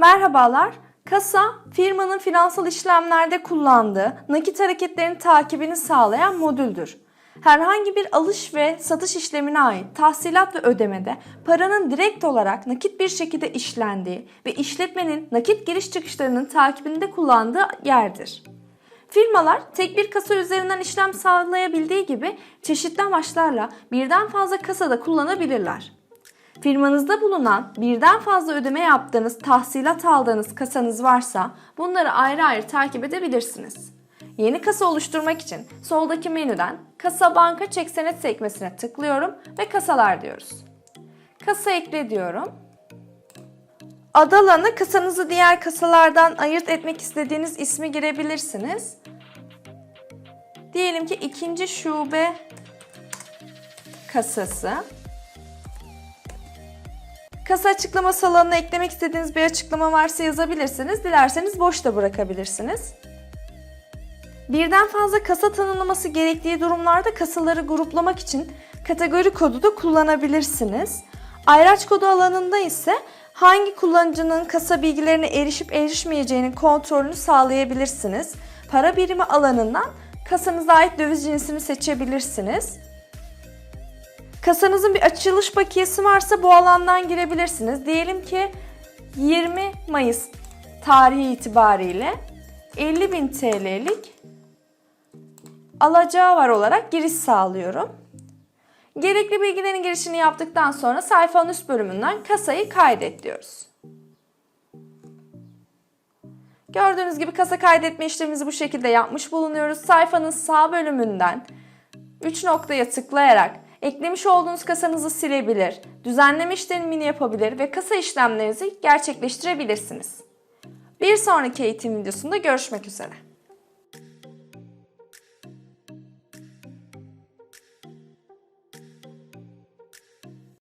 Merhabalar. Kasa, firmanın finansal işlemlerde kullandığı nakit hareketlerinin takibini sağlayan modüldür. Herhangi bir alış ve satış işlemine ait tahsilat ve ödemede paranın direkt olarak nakit bir şekilde işlendiği ve işletmenin nakit giriş çıkışlarının takibinde kullandığı yerdir. Firmalar tek bir kasa üzerinden işlem sağlayabildiği gibi çeşitli amaçlarla birden fazla kasada kullanabilirler. Firmanızda bulunan birden fazla ödeme yaptığınız, tahsilat aldığınız kasanız varsa bunları ayrı ayrı takip edebilirsiniz. Yeni kasa oluşturmak için soldaki menüden Kasa Banka Çek Senet sekmesine tıklıyorum ve kasalar diyoruz. Kasa ekle diyorum. Adı alanı kasanızı diğer kasalardan ayırt etmek istediğiniz ismi girebilirsiniz. Diyelim ki ikinci şube kasası. Kasa açıklaması alanına eklemek istediğiniz bir açıklama varsa yazabilirsiniz. Dilerseniz boş da bırakabilirsiniz. Birden fazla kasa tanımlaması gerektiği durumlarda kasaları gruplamak için kategori kodu da kullanabilirsiniz. Ayraç kodu alanında ise hangi kullanıcının kasa bilgilerine erişip erişmeyeceğinin kontrolünü sağlayabilirsiniz. Para birimi alanından kasanıza ait döviz cinsini seçebilirsiniz. Kasanızın bir açılış bakiyesi varsa bu alandan girebilirsiniz. Diyelim ki 20 Mayıs tarihi itibariyle 50.000 TL'lik alacağı var olarak giriş sağlıyorum. Gerekli bilgilerin girişini yaptıktan sonra sayfanın üst bölümünden kasayı kaydet diyoruz. Gördüğünüz gibi kasa kaydetme işlemimizi bu şekilde yapmış bulunuyoruz. Sayfanın sağ bölümünden 3 noktaya tıklayarak eklemiş olduğunuz kasanızı silebilir, düzenleme işlemini yapabilir ve kasa işlemlerinizi gerçekleştirebilirsiniz. Bir sonraki eğitim videosunda görüşmek üzere.